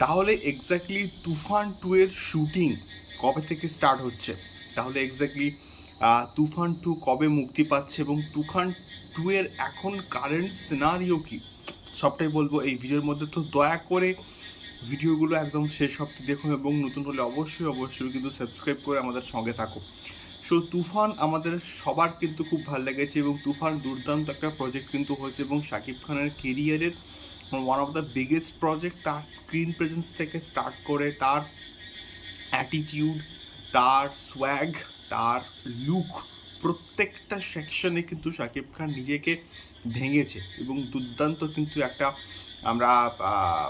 তাহলে exactly Toofan two এর shooting কবে থেকে স্টার্ট হচ্ছে? তাহলে এক্স্যাক্টলি তুফান টু কবে মুক্তি পাচ্ছে এবং তুফান টু এর এখন কারেন্ট সিনারিও কি? সবটাই বলব এই ভিডিওর মধ্যে। তো দয়া করে ভিডিওগুলো একদম শেষ অব্দি দেখুন এবং নতুন হলে অবশ্যই অবশ্যই কিন্তু সাবস্ক্রাইব করে আমাদের সঙ্গে থাকো সো তুফান আমাদের সবার কিন্তু খুব ভালো লেগেছে এবং তুফান দুর্দান্ত একটা প্রজেক্ট কিন্তু হয়েছে এবং শাকিব খানের কেরিয়ারের one of the biggest project তার স্ক্রিন প্রেজেন্স থেকে স্টার্ট করে তার অ্যাটিটিউড তার সোয়াগ তার লুক প্রত্যেকটা সেকশনে কিন্তু শাকিব খান নিজেকে ভেঙেছে এবং দুর্দান্ত কিন্তু একটা আমরা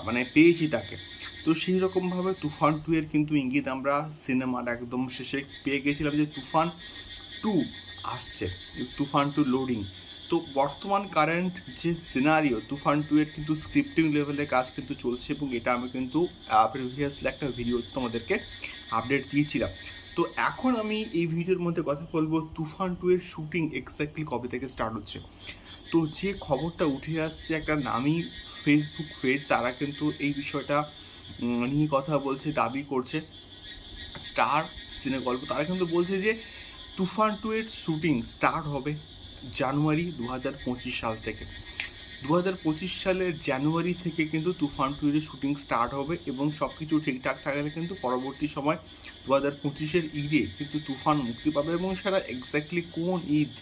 মানে পেয়েছি তাকে। তো সেই রকমভাবে তুফান টু এর কিন্তু ইঙ্গিত আমরা সিনেমার একদম শেষে পেয়ে গেছিলাম যে তুফান টু আসছে। তুফান টু লোডিং তো বর্তমান কারেন্ট যে সিনারিও তুফান টু এর কিন্তু স্ক্রিপ্টিং লেভেলে কাজ কিন্তু চলছে এবং এটা আমি কিন্তু প্রিভিয়াসলি একটা ভিডিও তোমাদেরকে আপডেট দিয়েছিলাম। তো এখন আমি এই ভিডিওর মধ্যে কথা বলব তুফান টু এর শুটিং এক্স্যাক্টলি কবে থেকে স্টার্ট হচ্ছে। তো যে খবরটা উঠে আসছে একটা নামি ফেসবুক পেজ তারা কিন্তু এই বিষয়টা নিয়ে কথা বলছে, দাবি করছে। স্টার সিনে গল্প, তারা কিন্তু বলছে যে তুফান টু এর শুটিং স্টার্ট হবে। জানুয়ারি দু হাজার পঁচিশ সাল থেকে। দু হাজার পঁচিশ সালের জানুয়ারি থেকে কিন্তু তুফান টু শুটিং স্টার্ট হবে এবং সব কিছু ঠিকঠাক থাকলে কিন্তু পরবর্তী সময় দু হাজার পঁচিশের ঈদে কিন্তু তুফান মুক্তি পাবে এবং সেটা এক্স্যাক্টলি কোন ঈদ?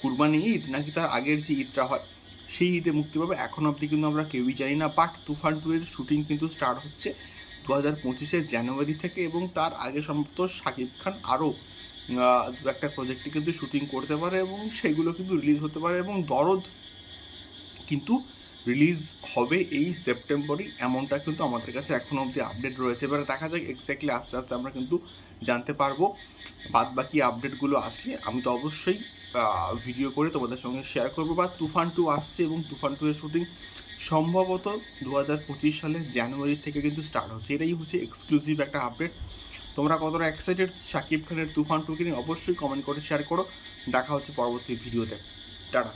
কুরবানি ঈদ নাকি তার আগের যে ঈদটা হয়, সেই ঈদে মুক্তি পাবে এখন অবধি কিন্তু আমরা কেউই জানি না বাট তুফান টু এর শুটিং কিন্তু স্টার্ট হচ্ছে দু হাজার পঁচিশের জানুয়ারি থেকে এবং তার আগে সম্ভবত শাকিব খান আরও দু একটা প্রজেক্টে কিন্তু শুটিং করতে পারে এবং সেগুলো কিন্তু রিলিজ হতে পারে এবং দরদ কিন্তু রিলিজ হবে এই সেপ্টেম্বরই এমনটা কিন্তু আমাদের কাছে এখনও অবধি আপডেট রয়েছে। এবারে দেখা যাক এক্স্যাক্টলি আস্তে আস্তে আমরা কিন্তু জানতে পারব। বাদ বাকি আপডেটগুলো আসলে আমি তো অবশ্যই ভিডিও করে তোমাদের সঙ্গে শেয়ার করব। বা তুফান টু আসছে এবং তুফান টু এর শুটিং সম্ভবত দু হাজার পঁচিশ সালের জানুয়ারি থেকে কিন্তু স্টার্ট হচ্ছে। এটাই হচ্ছে এক্সক্লুসিভ একটা আপডেট তোমরা কতটা এক্সাইটেড সাকিব খানের তুফান টুকে নিয়ে অবশ্যই কমেন্ট করে শেয়ার করো। দেখা হচ্ছে পরবর্তী ভিডিওতে টাটা।